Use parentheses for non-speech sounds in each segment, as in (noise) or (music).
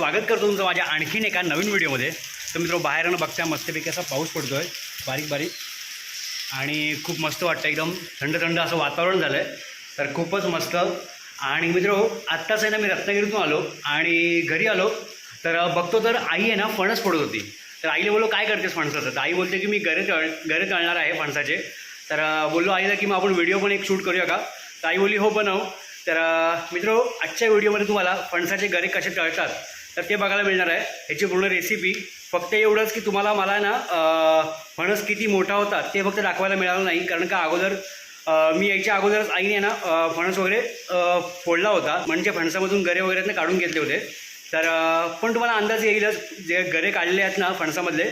स्वागत करतो तुमचं माझ्या आणखीन एका नवीन व्हिडिओमध्ये. तर मित्र बाहेरनं बघता मस्तपैकी असा पाऊस पडतो आहे बारीक बारीक. आणि खूप मस्त वाटतं एकदम थंड थंड असं वातावरण झालं आहे तर खूपच मस्त. आणि मित्र हो आत्ताच आहे ना मी रत्नागिरीतून आलो आणि घरी आलो. तर बघतो तर आई आहे ना फणस फोडत होती. तर आईला बोललो काय करतेस फणसाचं? तर आई बोलते की मी घरी तळ घरी तळणार आहे फणसाचे. तर बोललो आईला की मग आपण व्हिडिओ पण एक शूट करूया का? तर आई बोलली हो बनव. तर मित्र आजच्या व्हिडिओमध्ये तुम्हाला फणसाचे गरे कसे तळतात? तर ते बघायला मिळणार आहे. ह्याची पूर्ण रेसिपी फक्त एवढंच की तुम्हाला मला ना फणस किती मोठा होता ते फक्त दाखवायला मिळालं नाही. कारण का अगोदर मी यायच्या अगोदरच आईने ना फणस वगैरे फोडला होता. म्हणजे फणसामधून गरे वगैरे ना काढून घेतले होते. तर पण तुम्हाला अंदाज येईलच. जे गरे काढले आहेत ना फणसामधले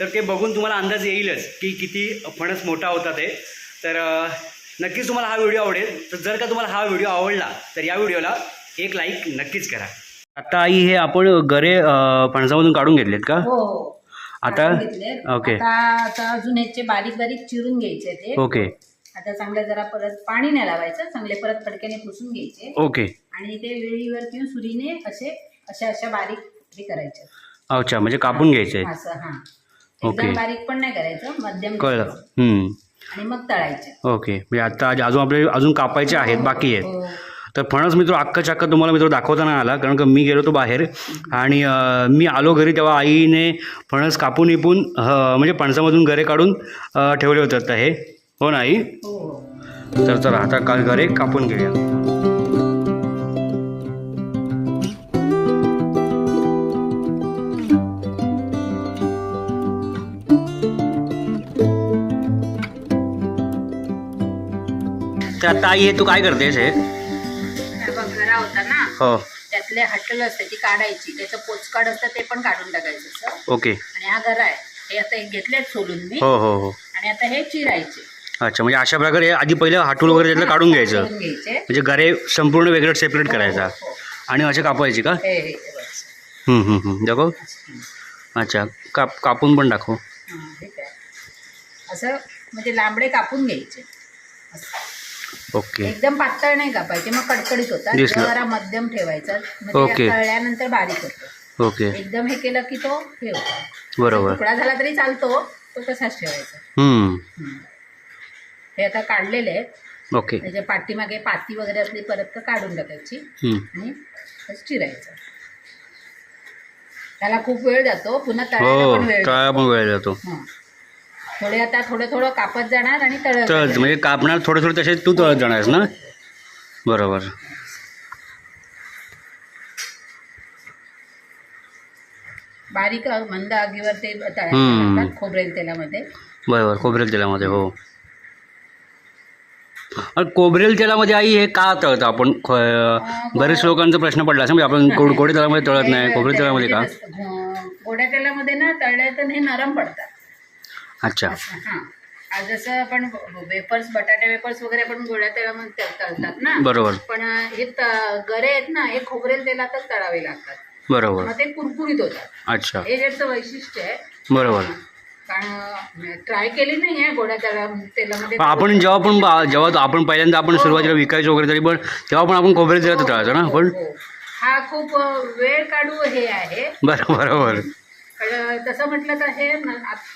तर ते बघून तुम्हाला अंदाज येईलच की किती फणस मोठा होता ते. तर नक्कीच तुम्हाला हा व्हिडिओ आवडेल. तर जर का तुम्हाला हा व्हिडिओ आवडला तर या व्हिडिओला एक लाईक नक्कीच करा. आता आई हे आपण गरे अं, फणसामधून काढून घेतलेत का? हो हो. आता? काढून. ओके. आता आता अजून ह्याचे बारीक बारीक चिरून घ्यायचे ते. ओके. आता चांगलं जरा परत पाणी नाही लावायचं चांगले परत फडक्याने पुसून घ्यायचे. ओके. आणि ते वेळीवर किंवा सुरीने असे अशा अशा बारीक हे करायचे. अच्छा म्हणजे कापून घ्यायचे. असं हा. ओके. एकदम बारीक पण नाही करायचं मध्यम कळलं. करायचं. हम्म. आणि मग तळायचे. ओके. म्हणजे आता आज- अजून आपले अजून कापायचे आहेत बाकी आहेत. हो. तर फणस मित्र अख्खा चक्का तुम्हाला मित्र दाखवता नाही आला कारण का मी गेलो होतो बाहेर. आणि मी आलो घरी तेव्हा आईने फणस कापून इपून म्हणजे फणसामधून गरे काढून ठेवले होते. आता हे हो ना आई? हो. तर चला आता का गरे कापून घेऊया. तर आता आई हे तू काय करतेस हे? घरा होता ना? हो. त्यातले हटल असते ती काढायची. त्याचं पोचकाड असतं ते पण काढून टाकायचं असं. ओके. आणि हा गरा आहे. हे आता घेतलेत सोलून मी. हो हो हो. आणि आता हे चिरायचे. अच्छा म्हणजे अशा प्रकारे आधी पहिलं हाटूल वगैरे त्यातलं काढून घ्यायचं. काढून घ्यायचे. म्हणजे गरे संपूर्ण वेगळं सेपरेट करायचा. हो, हो. आणि असे कापायची का? हे हे हे बघ. हम्म, हम्म, हम्म. दाखव. हं, अच्छा काप कापून पण दाखव. हं, हे काय. असं म्हणजे लांबडे कापून घ्यायचे. असं. ओके. एकदम पातळ नाही कापायचे मग कडकडीत होतात. दिसलं. जरा मध्यम ठेवायचा. म्हणजे ओके. तळल्यानंतर बारीक होतो. ओके. एकदम हे केलं की तो हे होतो. बरोबर. तुकडा झाला तरी चालतो तो तसाच ठेवायचा. हम्म, हं. हे आता काढलेले आहेत. ओके. त्याच्या पाठीमागे पाती वगैरे असली परत तर काढून टाकायची. हम्म, आणि चिरायचं. त्याला खूप वेळ जातो. पुन्हा तळायला हो पण वेळ जातो. पण वेळ जातो. हं. थोडे आता थोडं थोडं कापत जाणार आणि तळत म्हणजे कापणार थोडे थोडे तसे तू तळत जाणारस ना? बरोबर. बारीक मंद आगीवर ते हम्म. खोबरेल तेलामध्ये. बरोबर खोबरेल तेलामध्ये हो. अरे खोबरेल तेलामध्ये आई हे का तळतं आपण? ख- बरेच लोकांचा प्रश्न पडला असं म्हणजे आपण कोड कोडे तेलामध्ये तळत नाही खोबरेल तेलामध्ये का? गोड्या तेलामध्ये ना तळल्या तर हे नरम पडतात. अच्छा. असं हां. आज जसं आपण वेपर्स बटाटे वेपर्स वगैरे आपण गोड्या तेलामध्ये तळ- तळतात ना? बरोबर. पण हे त- गरे आहेत ना हे खोबरेल तेलातच तळावे लागतात. बरोबर. मग ते कुरकुरीत होतात. अच्छा. हे ज्याचं वैशिष्ट्य आहे बरोबर. कारण ट्राय केली नाही आहे गोड्या तेला तेलामध्ये पण आपण जेव्हा पण बा- जेव्हा आपण पहिल्यांदा आपण सुरुवातीला विकायचो वगैरे तरी पण तेव्हा पण आपण खोबरेल तेलात तळायचो ना आपण हो. हा खूप अ, वेळ काढू हे आहे. बरं बरोबर. तसं म्हटलं तर हे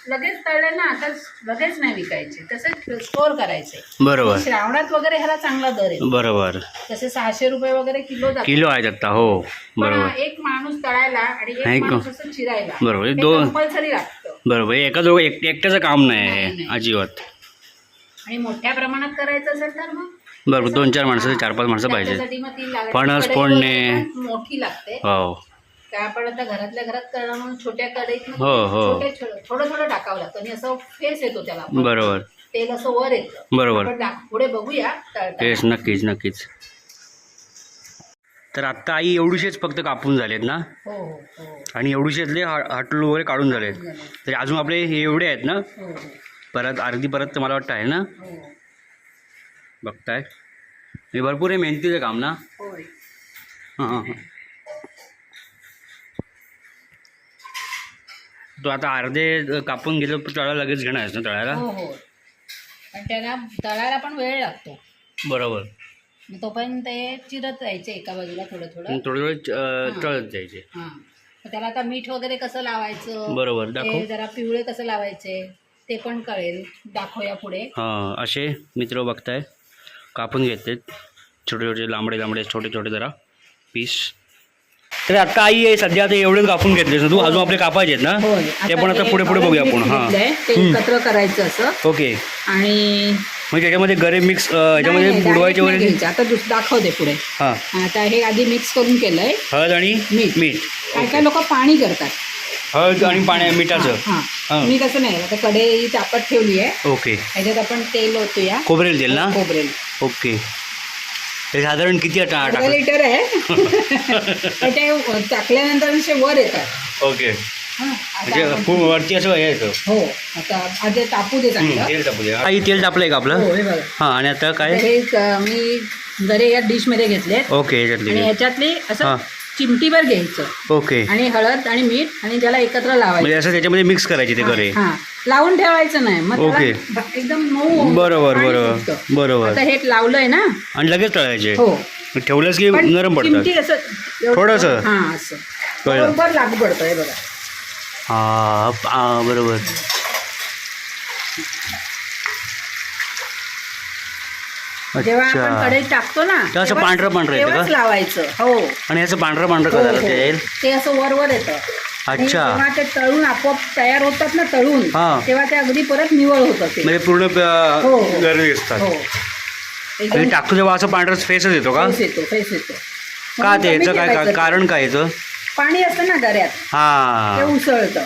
लगेच तळले ना आता लगेच नाही विकायचे. तसंच स्टोअर करायचे. बरोबर. श्रावणात वगैरे ह्याला चांगला दर आहे. बरोबर. तसे सहाशे रुपये वगैरे किलो किलो आहेत आता हो. बरोबर. एक माणूस तळायला आणि एक? माणूस असं चिरायला बरोबर. दोन- कंपल्सरी लागतं. बरोबर. एका दोघं एक एकट्याचं काम नाही आहे. अजिबात. आणि मोठ्या प्रमाणात करायचं असेल तर मग? बरोबर. दोन चार माणसं चार पाच माणसं पाहिजे. फणस फोडणे. मोठी लागते. हो. काय आपण आता घरातल्या घरात करणं म्हणून छोट्या कढईत हो, हो. छोटे छोटे- थोडं थोडं टाकावं लागतं. आणि असं फेस येतो त्याला. बरोबर. तेल असं वर येतं. बरोबर. आपण पुढे बघूया. तळताना. तेच नक्कीच नक्कीच. तर आत्ता आई एवढीशेच फक्त कापून झालेत ना? हो हो. हो आणि एवढीशेतले हा हाटलू वगैरे काढून झालेत. झालं. तर अजून आपले हे एवढे आहेत ना? हो हो. परत अर्धी परत तर मला वाटतं आहे ना? हो. बघताय. हे भरपूर आहे मेहनतीचं काम ना? होय. हां हां. तो आता अर्धे कापून गेलो तळा लगेच घेणार आहेस ना तळायला? हो हो. पण त्याला तळायला पण वेळ लागतो. बरोबर. मग तोपर्यंत ते चिरत राहायचे एका बाजूला थोडं थोडं. थोडे थोडे तळत जायचे. हां. मग त्याला आता मीठ वगैरे कसं लावायचं? बरोबर दाखव. ते जरा पिवळे कसं लावायचे? ते पण कळेल. दाखवूया पुढे. हां असे मित्र बघताय. कापून घेतात. छोटे छोटे लांबडे लांबडे छोटे छोटे जरा पीस. तर आता आई आहे सध्या आता एवढेच कापून घेतले तू अजून आपले कापायचे आहेत ना? ते पण आता हे पुढे पुढे बघूया आपण. हां. घेतलंय, ते हम्म. एकत्र करायचं असं. ओके. आणि म्हणजे त्याच्यामध्ये गरे मिक्स नाही, याच्यामध्ये नाही, बुडवायचे direct नाही वगैरे घ्यायचं. आता दुस- दाखवते पुढे. हां. आता हे आधी मिक्स करून केलंय. हळद आणि मीठ. मीठ. काय काय लोक पाणी करतात. हळद आणि पाण्या मिठाचं. हां. हां. मी तसं नाही आता कढई तापत ठेवली आहे ओके. ह्याच्यात आपण तेल ओतूया. खोबरेल तेल ना? खोबरेल. ओके. हे साधारण किती आता अर्धा लिटर आहे. (laughs) पण ते टाकल्यानंतर असे वर येतात. ओके. हां, आता म्हणजे आपण- खूप वरती असं हे येतं. हो आता तापू दे तेल टाकू दे आई तेल का आपलं? हो हे बघा. हां आणि आता काय? हे क- मी गरे या डिशमध्ये घेतले ओके याच्यातली आणि घे. ह्याच्यातली हां. असं चिमटीभर घ्यायचं. ओके. आणि हळद आणि मीठ आणि त्याला एकत्र लावायचं. म्हणजे असं त्याच्यामध्ये मिक्स करायचे ते करे हा. लावून ठेवायचं नाही. मग त्याला ओके. एकदम मऊ बरोबर पाणी बरोबर सुटतं. बरोबर. आता हे लावलंय ना. आणि लगेच तळायचे. हो. ठेवलंस की पण नरम पडतात? चिमटी असं एवढं- थोडंसं? हा असं. कळलं. बरोबर लागू पडतं बघा. हा हा बरोबर. जेव्हा आपण कढईत टाकतो ना तेव्हा असं तेव्हा- पांढरं पांढरं येतं का? तेव्हाच लावायचं हो. आणि ह्याचं पांढरं पांढरं हो, करायला हो. ते येईल? ते असं वर वर येतं. आणि अच्छा. जेव्हा ते तळून आपोआप तयार होतात ना तळून हा. तेव्हा ते अगदी परत निवळ होतं ते. म्हणजे पूर्ण हो, हो. गरवी असतात हो. एकदम टाकतो तेव्हा असं पांढरं फेसच येतो का? फेस येतो फेस येतो. का म्हणून ते? कमी याचं काय का-. कारण काय याचं? पाणी असतं ना दऱ्यात. ते हा उसळतं.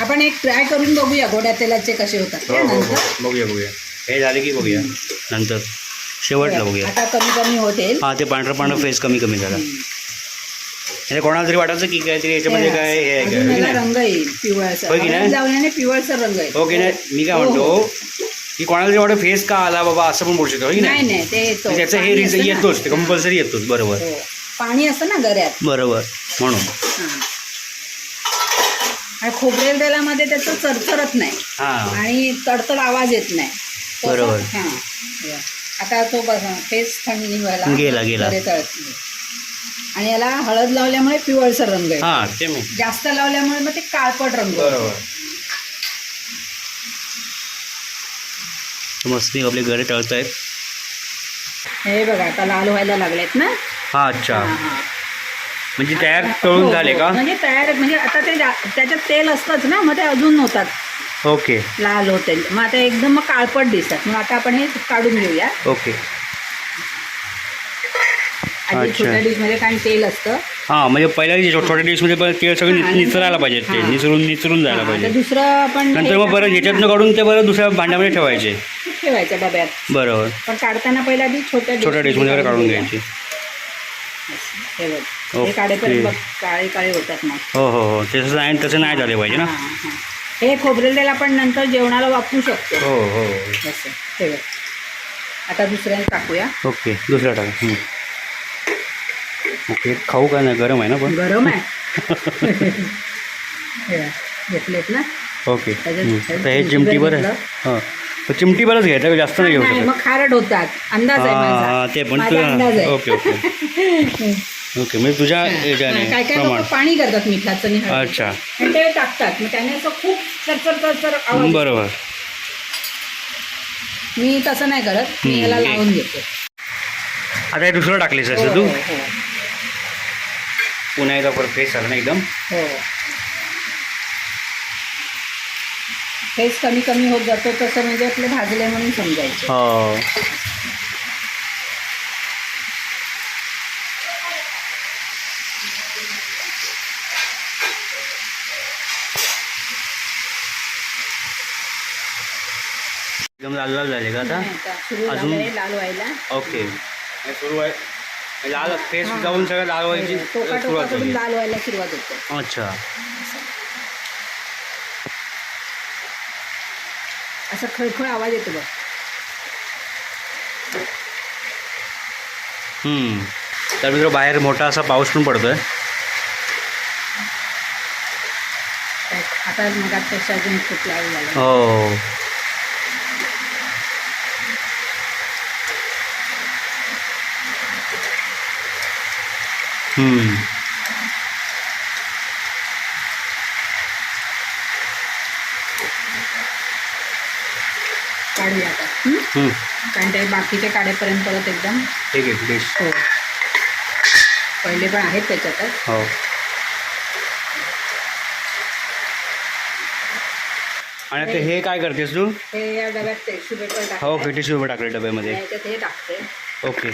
आपण एक ट्राय करून बघूया गोड्या तेलाचे कसे होतात. हो ते हो हो. नंतर बघूया बघूया. हे झाले की बघूया नंतर. शेवटला बघूया. आता कमी कमी होतील. हा ते पांढरं पांढरं फेस कमी कमी झाला. म्हणजे कोणाला तरी वाटायचं की काहीतरी याच्यामध्ये काय हे आहे काय रंग येईल की नाही? रंग हो की नाही मी काय हो, म्हणतो हो. की कोणाला तरी वाटतं फेस का आला बाबा असं पण बोलू शकतो हो की नाही? त्याचं हे पाणी रिझन. येतोच ते कंपल्सरी येतोच बरोबर. हो. पाणी असतं ना गऱ्यात. बरोबर म्हणून. हां. आणि खोबरेल तेलामध्ये त्याचं चरचरत नाही. हा. आणि तडतड आवाज येत नाही. बरोबर. हां. आता तो बघा फेस थंडी व्हायला गेला, गेला. गरे. आणि याला हळद लावल्यामुळे पिवळसर रंग आहे हा जास्त लावल्यामुळे मग ते काळपट रंग मस्त आपले घरे तळतायत हे बघा आता लाल व्हायला लागलेत ना हा अच्छा हां, हां. म्हणजे तयार हो, झाले हो. का म्हणजे तयार म्हणजे आता ते त्याच्यात तेल असतंच ना मग ते अजून होतात ओके. लाल होते. मग आता एकदम मग काळपट दिसतात. मग आता आपण हे काढून घेऊया. ओके. आधी अच्छा. छोट्या डिशमध्ये कारण तेल असतं. हा म्हणजे पहिल्या दिवशी छो- छोट्या डिशमध्ये पण तेल सगळं नि- निचरायला पाहिजे ते. हा. निचरून निचरून जायला हां, आता पाहिजे दुसरं आपण नंतर हे मग परत ह्याच्यातनं काढून ते परत दुसऱ्या भांड्यामध्ये ठेवायचे. ठेवायच्या डब्यात. बरोबर. पण काढताना पहिला आधी छोट्या छोट्या डिशमध्ये वगैरे काढून. घ्यायची. हे बघ. ओके. काढेपर्यंत बघ काळे काळे होतात मग. हो हो हो. तसं नाही तसं नाही झाले पाहिजे ना? हां, हां. हे खोबरेल तेल आपण नंतर जेवणाला वापरू शकतो. हो हो. असं हे बघ आता दुसऱ्याने टाकूया. ओके दुसरा टाका. ओके खाऊ का नाही? गरम आहे ना पण? गरम आहे. (laughs) हे बघ, घेतलेत ना ओके. त्याच्यात- हं. हे चिमटीभर आहे. घेतलं. हां. तर चिमटीभरच घ्यायचं जास्त नाही घेऊ नाही, शकत. मग खारट होतात. अंदाज आहे माझा. हां ते पण माझा अंदाज आहे. Okay okay. (laughs) ओके म्हणजे तुझ्या याच्याने काय काय प्रमाण. पाणी करतात मिठाचं आणि हळदीचं. अच्छा. आणि ते टाकतात. मग त्याने असं खूप चरचर चरचर आवाज येतो. बरोबर. मी तसं नाही करत. मी हम्म, याला. लावून घेते आता हे दुसरं टाकलीस हो, असं तू? हो, हो. पुन्हा एकदा परत फेस झाला ना एकदम? हो. फेस कमी कमी होत जातो तसं म्हणजे आपले भाजले म्हणून समजायचे. हो. लाल लाल झाले का आता? अजून? लाल व्हायला. ओके. हे सुरू आहे. लाल फेस हा. जाऊन सगळं लाल व्हायची टोका सुरुवात टोकाकडून झाली. लाल व्हायला सुरुवात होते. अच्छा. असं खळखळ आवाज येतो बघ. हम्म. तर मित्र बाहेर मोठा असा पाऊस पण पडतोय. आता मगापेक्षा अजून खूप लाल झालं हो. हम्म. काढूया आता. हं? हम्म. कारण ते बाकीचे काढेपर्यंत परत एकदम ठीक आहे डिश हो. पहिले पण आहेत त्याच्यातच हो. आणि आता हे काय करतेस तू? हे या डब्यात टिश्यू पेपर हो टाकते टिश्यू पेपर टाकले डब्यामध्ये. याच्यात हे टाकते. ओके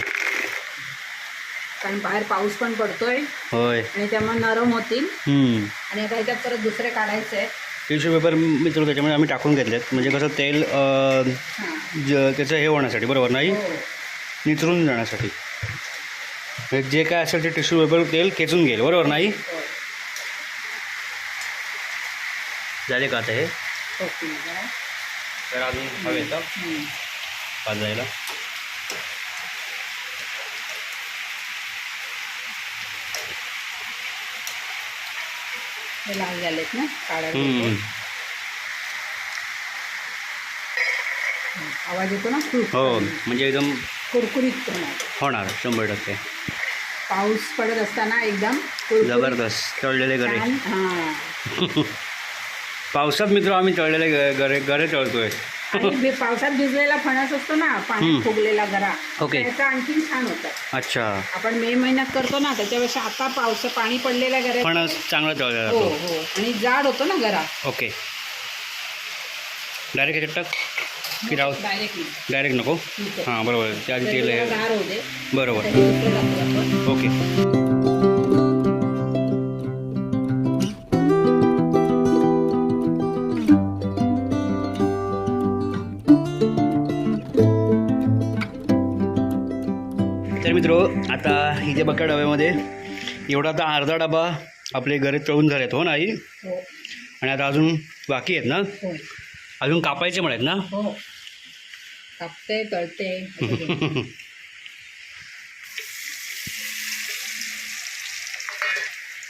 कारण बाहेर पाऊस पण पडतोय. होय. आणि त्यामुळे नरम होतील. हम्म. आणि आता ह्याच्यात परत दुसरे काढायचे आहेत. टिश्यू पेपर मित्र त्याच्यामुळे आम्ही टाकून घेतलेत. म्हणजे कसं तेल अं, हां. ज त्याचं हे होण्यासाठी बरोबर नाही? हो. निचरून जाण्यासाठी. हे जे काय असेल ते टिश्यू पेपर तेल खेचून घेईल बरोबर नाही? हो. झाले का आता हे? ओके. तर अजून हवे का? हं. भाजायला. हे लाल झालेत ना काढायला. आवाज येतो ना? खूप हो म्हणजे एकदम कुरकुरीत. होणार शंभर टक्के. पाऊस पडत असताना एकदम जबरदस्त तळलेले गरे हां. (laughs) पावसात मित्र आम्ही तळलेले गरे गरे तळतोय. आणि पावसात भिजलेला फणस असतो ना. पाण्यात फुगलेला गरा ओके. त्याचा आणखी छान होतं. अच्छा. आपण मे महिन्यात करतो ना त्याच्यापेक्षा आता पाऊस पाणी पडलेल्या गऱ्यात पण चांगला हो जातो हो आणि जाड होतो ना गरा ओके. डायरेक्ट ह्याच्यात टाक. की राहू डायरेक्टली डायरेक्ट नको. हां बरोबर. त्या आधी तेल. गार बरोबर. ओके. मित्र आता इथे बघा डब्यामध्ये एवढा आता अर्धा डबा आपले घरे तळून झालेत हो नाही हो. आणि आता अजून बाकी आहेत ना? हो. अजून कापायचे आहेत ना? हो. कापते तळते. (laughs)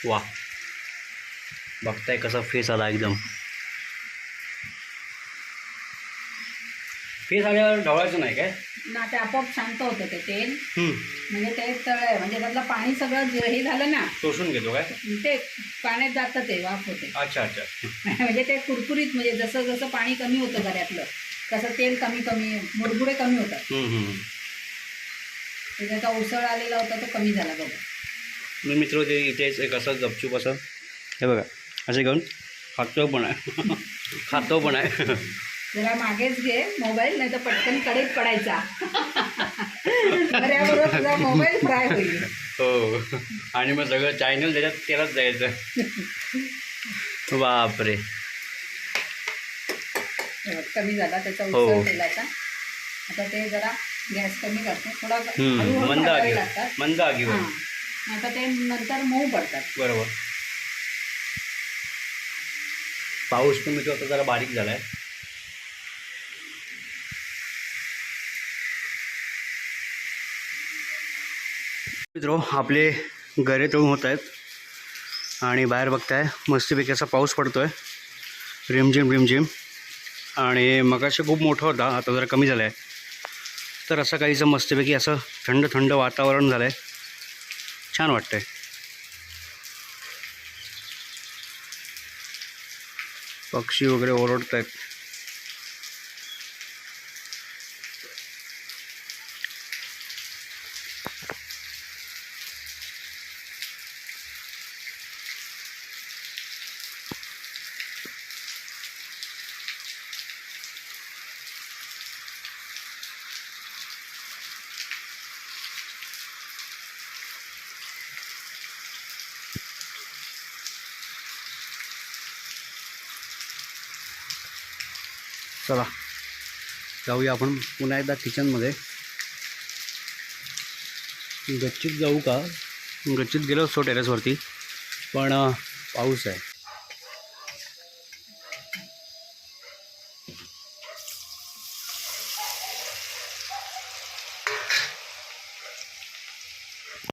वा. बघताय कसा फेस आला एकदम. फेस आल्यावर ढवळायचं नाही काय? ना ते आपोआप शांत होतं ते तेल. हम्म, म्हणजे ते तळ म्हणजे त्यातलं पाणी सगळं जे हे झालं ना शोषून घेतो काय? ते पाण्यात जातं ते वाफ होते. अच्छा अच्छा. (laughs) म्हणजे ते कुरकुरीत म्हणजे जसं जसं पाणी कमी होतं घरातलं तसं तेल कमी कमी मुरगुडे कमी होतात. हम्म, हम्म. ते त्याचा उसळ आलेला होता तो कमी झाला बघा. मी मित्र ते इथेच एक असं गपचूप असं हे बघा असे घेऊन खातो पण आहे. (laughs) खातो पण आहे. (laughs) जरा मागेच घे मोबाईल नाही तर पटकन कडेत पडायचा. बऱ्याबरोबर तुझा मोबाईल फ्राय होईल. हो. आणि मग सगळं चॅनल त्याच्यात त्यालाच जायचं बापरे. कमी झाला त्याचा हो. तेलाचा आता. ते जरा गॅस कमी करते. थोडा मंद लागतात. मंद आता ते नंतर मऊ पडतात. बरोबर. पाऊस पण मित्र आता जरा बारीक झाला मित्रो आपले घरे तळून होत आहेत आणि बाहेर बघताय मस्तपैकी असा पाऊस पडतो आहे रिमझिम रिमझिम. आणि मगाशी खूप मोठा होता आता जरा कमी झाला आहे तर असं काहीचं मस्तपैकी असं थंड थंड वातावरण झालं आहे छान वाटतंय. पक्षी वगैरे ओरडत आहेत चला जाऊया आपण पुन्हा एकदा किचनमध्ये. गच्चीत जाऊ का? गच्चीत गेलो असतो टेरेसवरती पण पाऊस आहे.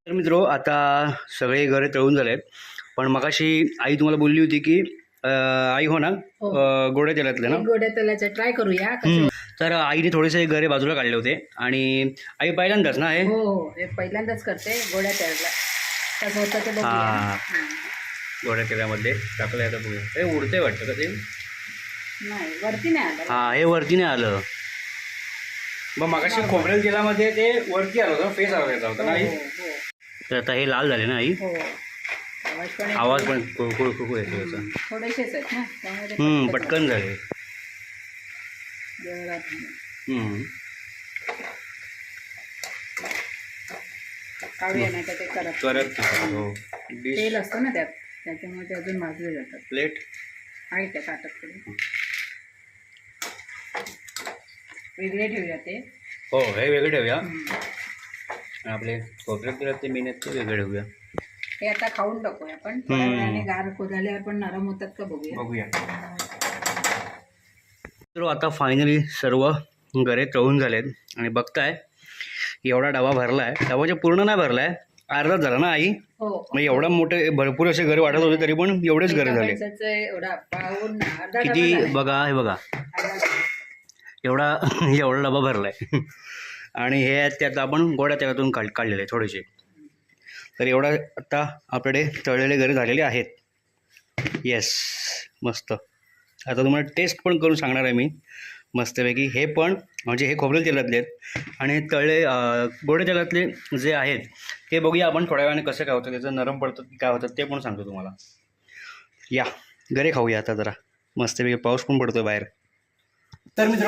तर मित्रो आता सगळे घरे तळून झाले आहेत पण मगाशी आई तुम्हाला बोलली होती की आई हो ना? हो. अं, गोड्या तेलातले ना? गोड्या तेलाचं ट्राय करूया. कसं हम्म. तर आईने थोडेसे घरे बाजूला काढले होते. आणि आई पहिल्यांदाच ना हे? हो हो. हे पहिल्यांदाच करते गोड्या तेलाला. कसं होतं ते बघूया. हा. गोड्या तेलामध्ये टाकलं आता बघूया. हे उडते वाटतं का ते? नाही वरती नाही आलं. हा हे वरती नाही आलं. मग मगाशी खोबरेल तेलामध्ये ते वरती आलं होतं फेस आला त्याचा होता हो ना आई हो, तर आता हे लाल झाले ना आई? हो. आवाज पण कुळकुळ कुळकुळ येतो त्याचा थोडेसेच आहेत ना त्यामुळे ते हम्म, पटकन झाले. हम्म. ते करत. करत हो. डिश तेल असतं ना त्यात त्याच्यामुळे ते अजून भाजले जातात. प्लेट आहे त्या ताटात वेगळे ठेवूया ते. हो हे वेगळे ठेवूया. हम्म. आणि आपले खोबरेल तेलात ते मेन आहेत ते वेगळे ठेवूया. हे आता खाऊन टाकूया आपण. थोड्या हम्म. वेळाने गार झाल्यावर पण नरम होतात का बघूया. बघूया. तर आता फायनली सर्व घरे तळून झालेत. आणि बघताय एवढा डबा भरला आहे डबाच्या पूर्ण नाही भरला आहे अर्धाच झाला ना आई? हो. मग एवढा मोठे भरपूर असे घरे वाटत होते तरी पण एवढेच घरे झाले. माणसाचं एवढा पाहून अर्धा डबा किती. बघा हे बघा. अर्धा डबा. एवढा (laughs) एवढा डबा भरला आहे (laughs) आणि हे आहेत त्यात आपण गोड्या तेलातून काढ काढलेले आहे थोडेसे. तर एवढा आता आपल्याकडे तळलेले घरे झालेले आहेत. येस मस्त. आता तुम्हाला टेस्ट पण करून सांगणार आहे मी. मस्तपैकी. हे पण म्हणजे हे खोबरेल तेलातले आहेत. आणि तळले गोडे तेलातले जे आहेत ते बघूया आपण थोड्या वेळाने कसं काय होतं त्याचं नरम पडतं की काय होतं ते पण सांगतो तुम्हाला. या घरे खाऊया आता जरा. मस्तपैकी पाऊस पण पडतो बाहेर. तर मित्र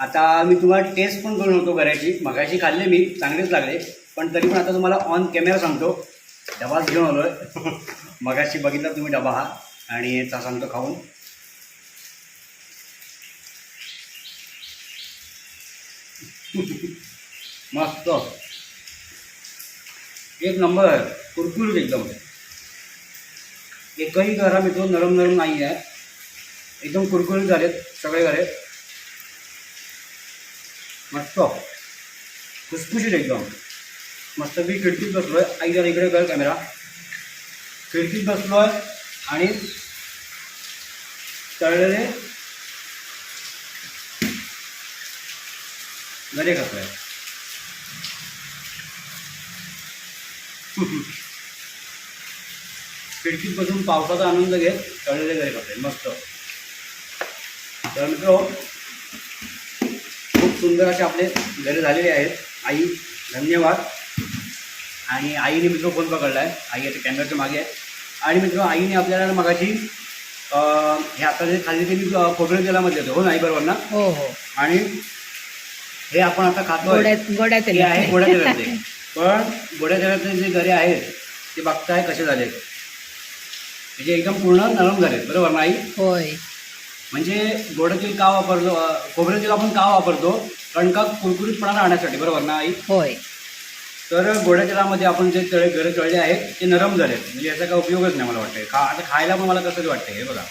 आता मी तुम्हाला टेस्ट पण करून होतो घराची. मगाशी खाल्ले मी चांगलेच लागले. पण तरी पण आता तुम्हाला ऑन कॅमेरा सांगतो. डबाच घेऊन आलो आहे मगाशी बघितला तुम्ही डबा हा. आणि याचा सांगतो खाऊन. मस्त. एक नंबर. कुरकुरीत एकदम. एकही घरा तो नरम नरम नाही आहे एकदम कुरकुरीत झालेत सगळे घरे. मस्त. खुसखुशीत एकदम. मस्त मी खिडकीत बसलोय. आई जरा इकडे कर कॅमेरा खिडकीत बसलो आहे आणि तळलेले गरे कसलाय (laughs) खिडकीत बसून पावसाचा आनंद घेत तळलेले घरे कसले मस्त. तर मित्र खूप सुंदर असे आपले घरे झालेले आहेत. आई धन्यवाद. आणि आईने मित्र फोन पकडला आहे. आई आता कॅमेऱ्याच्या मागे आहे. आणि मित्र आईने आपल्याला मगाशी हे आता जे खाली ते मी खोबरं तेलामध्ये होते हो ना आई बरोबर ना हो हो. आणि हे आपण आता खातोय. गोड्या गोड्या आहे तेलाचे. गोड्या तेलातले. पण गोड्या तेलातले जे घरे आहेत ते बघताय कसे झाले. म्हणजे एकदम पूर्ण नरम झालेत बरोबर ना आई? होय. म्हणजे गोडं तेल का वापरतो अं, खोबरं तेल आपण का वापरतो? कारण का कुरकुरीतपणा राहण्यासाठी बरोबर ना आई? होय. तर गोड्या तेलामध्ये आपण जे तळे घरे तळले आहेत ते नरम झाले म्हणजे याचा काय उपयोगच नाही मला वाटतं खा आता खायला पण मला कसंच वाटतं हे बघा.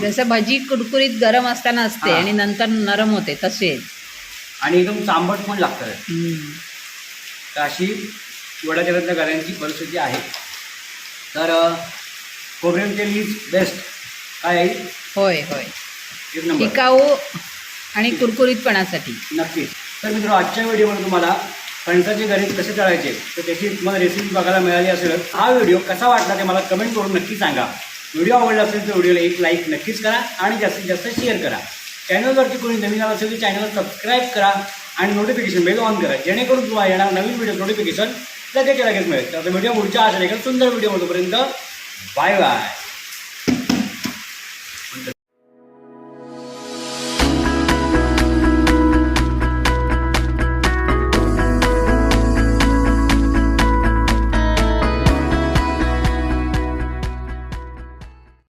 जसं भजी कुरकुरीत गरम असताना असते हा. आणि नंतर नरम होते तसेच आणि एकदम चांबट पण लागतं हम्म. तर अशी गोड्या तेलातल्या घरांची परिस्थिती आहे. तर अं, खोबरेल तेल इज बेस्ट काय आहे होय होय. एक नंबर. टिकाऊ आणि कुरकुरीतपणासाठी. नक्कीच. तर मित्र आजच्या व्हिडिओमध्ये तुम्हाला फणसाचे गणित कसे तळायचे तर त्याची तुम्हाला रेसिपी बघायला मिळाली असेल. हा व्हिडिओ कसा वाटला ते मला कमेंट करून नक्की सांगा. व्हिडिओ आवडला असेल तर व्हिडिओला एक लाईक नक्कीच करा आणि जास्तीत जास्त शेअर करा. चॅनलवरती कोणी नवीन आलं असेल तर चॅनलला सबस्क्राईब करा आणि नोटिफिकेशन बेल ऑन करा. जेणेकरून तुम्हाला येणार नवीन व्हिडिओ नोटिफिकेशन लगेच लगेच मिळेल. तर व्हिडिओ पुढच्या असेल सुंदर व्हिडिओ होतोपर्यंत बाय बाय